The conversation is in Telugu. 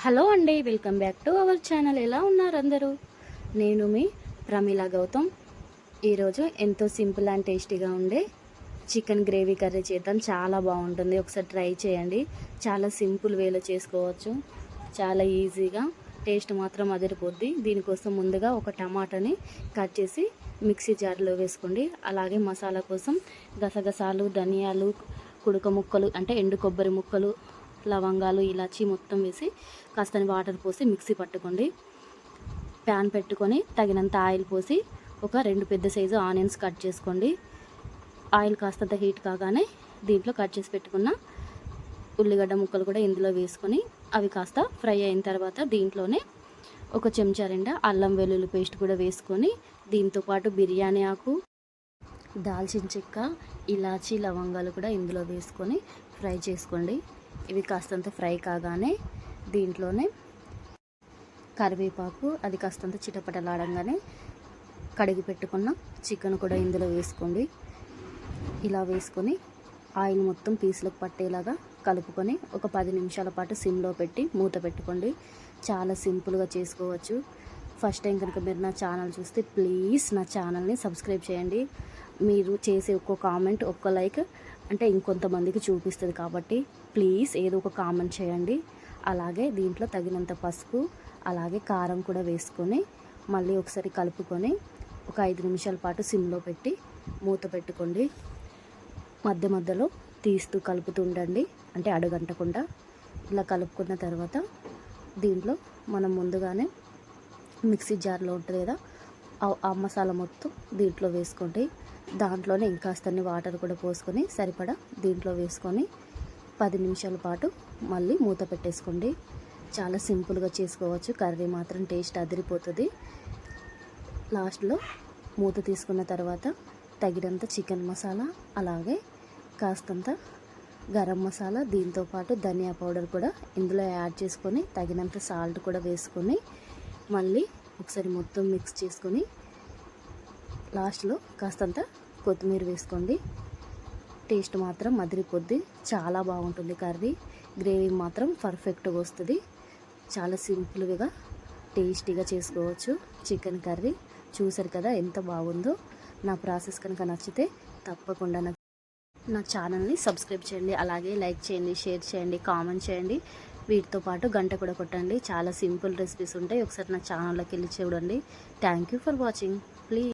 హలో అండి welcome back to our channel. ఎలా ఉన్నారు అందరూ? నేను మీ ప్రమీల గౌతమ్. ఈరోజు ఎంతో సింపుల్ అండ్ టేస్టీగా ఉండే చికెన్ గ్రేవీ కర్రీ చేద్దాం. చాలా బాగుంటుంది. ఒకసారి ట్రై చేయండి. చాలా సింపుల్ వేలో చేసుకోవచ్చు. చాలా ఈజీగా. టేస్ట్ మాత్రం అదిరిపోద్ది. దీనికోసం ముందుగా ఒక టమాటాని కట్ చేసి మిక్సీ జార్లో వేసుకోండి. అలాగే మసాలా కోసం గసగసాలు ధనియాలు కుడుక ముక్కలు అంటే ఎండు కొబ్బరి ముక్కలు లవంగాలు ఇలాచి మొత్తం వేసి కాస్త వాటర్ పోసి మిక్సీ పట్టుకోండి. ప్యాన్ పెట్టుకొని తగినంత ఆయిల్ పోసి ఒక రెండు పెద్ద సైజు ఆనియన్స్ కట్ చేసుకోండి. ఆయిల్ కాస్తంత హీట్ కాగానే దీంట్లో కట్ చేసి పెట్టుకున్న ఉల్లిగడ్డ ముక్కలు కూడా ఇందులో వేసుకొని అవి కాస్త ఫ్రై అయిన తర్వాత దీంట్లోనే ఒక చెంచా నిండా అల్లం వెల్లుల్లి పేస్ట్ కూడా వేసుకొని దీంతోపాటు బిర్యానీ ఆకు దాల్చిన చెక్క ఇలాచీ లవంగాలు కూడా ఇందులో వేసుకొని ఫ్రై చేసుకోండి. ఇవి కాస్తంత ఫ్రై కాగానే దీంట్లోనే కరివేపాకు అది కాస్తంత చిటపటలాడంగానే కడిగి పెట్టుకున్న చికెన్ కూడా ఇందులో వేసుకోండి. ఇలా వేసుకొని ఆయిల్ మొత్తం పీసులకు పట్టేలాగా కలుపుకొని ఒక పది నిమిషాల పాటు సిమ్లో పెట్టి మూత పెట్టుకోండి. చాలా సింపుల్గా చేసుకోవచ్చు. ఫస్ట్ టైం కనుక మీరు నా ఛానల్ చూస్తే ప్లీజ్ నా ఛానల్ని సబ్స్క్రైబ్ చేయండి. మీరు చేసే ఒక్క కామెంట్ ఒక్క లైక్ అంటే ఇంకొంతమందికి చూపిస్తుంది కాబట్టి ప్లీజ్ ఏదో ఒక కామెంట్ చేయండి. అలాగే దీంట్లో తగినంత పసుపు అలాగే కారం కూడా వేసుకొని మళ్ళీ ఒకసారి కలుపుకొని ఒక ఐదు నిమిషాల పాటు సిమ్లో పెట్టి మూత పెట్టుకోండి. మధ్య మధ్యలో తీస్తూ కలుపుతూ ఉండండి అంటే అడుగంటకుండా. ఇలా కలుపుకున్న తర్వాత దీంట్లో మనం ముందుగానే మిక్సీ జార్లో ఉంటుంది కదా ఆ- ఆ మసాలా మొత్తం దీంట్లో వేసుకోండి దాంట్లోనే ఇంకాస్తన్ని వాటర్ కూడా పోసుకొని సరిపడా దీంట్లో వేసుకొని పది నిమిషాల పాటు మళ్ళీ మూత పెట్టేసుకోండి. చాలా సింపుల్గా చేసుకోవచ్చు. కర్రీ మాత్రం టేస్ట్ అదిరిపోతుంది. లాస్ట్లో మూత తీసుకున్న తర్వాత తగినంత చికెన్ మసాలా అలాగే కాస్తంత గరం మసాలా దీంతోపాటు ధనియా పౌడర్ కూడా ఇందులో యాడ్ చేసుకొని తగినంత సాల్ట్ కూడా వేసుకొని మళ్ళీ ఒకసారి మొత్తం మిక్స్ చేసుకొని లాస్ట్లో కాస్తంత కొత్తిమీర వేసుకోండి. టేస్ట్ మాత్రం మదిరిపోద్ది చాలా బాగుంటుంది కర్రీ. గ్రేవీ మాత్రం పర్ఫెక్ట్గా వస్తుంది. చాలా సింపుల్గా టేస్టీగా చేసుకోవచ్చు చికెన్ కర్రీ. చూసారు కదా ఎంత బాగుందో. నా ప్రాసెస్ కనుక నచ్చితే తప్పకుండా నా నా ఛానల్ని సబ్స్క్రైబ్ చేయండి. అలాగే లైక్ చేయండి షేర్ చేయండి కామెంట్ చేయండి. వీటితో పాటు గంట కూడా కొట్టండి. చాలా సింపుల్ రెసిపీస్ ఉంటాయి. ఒకసారి నా ఛానల్లోకి వెళ్ళి చూడండి. Thank you for watching please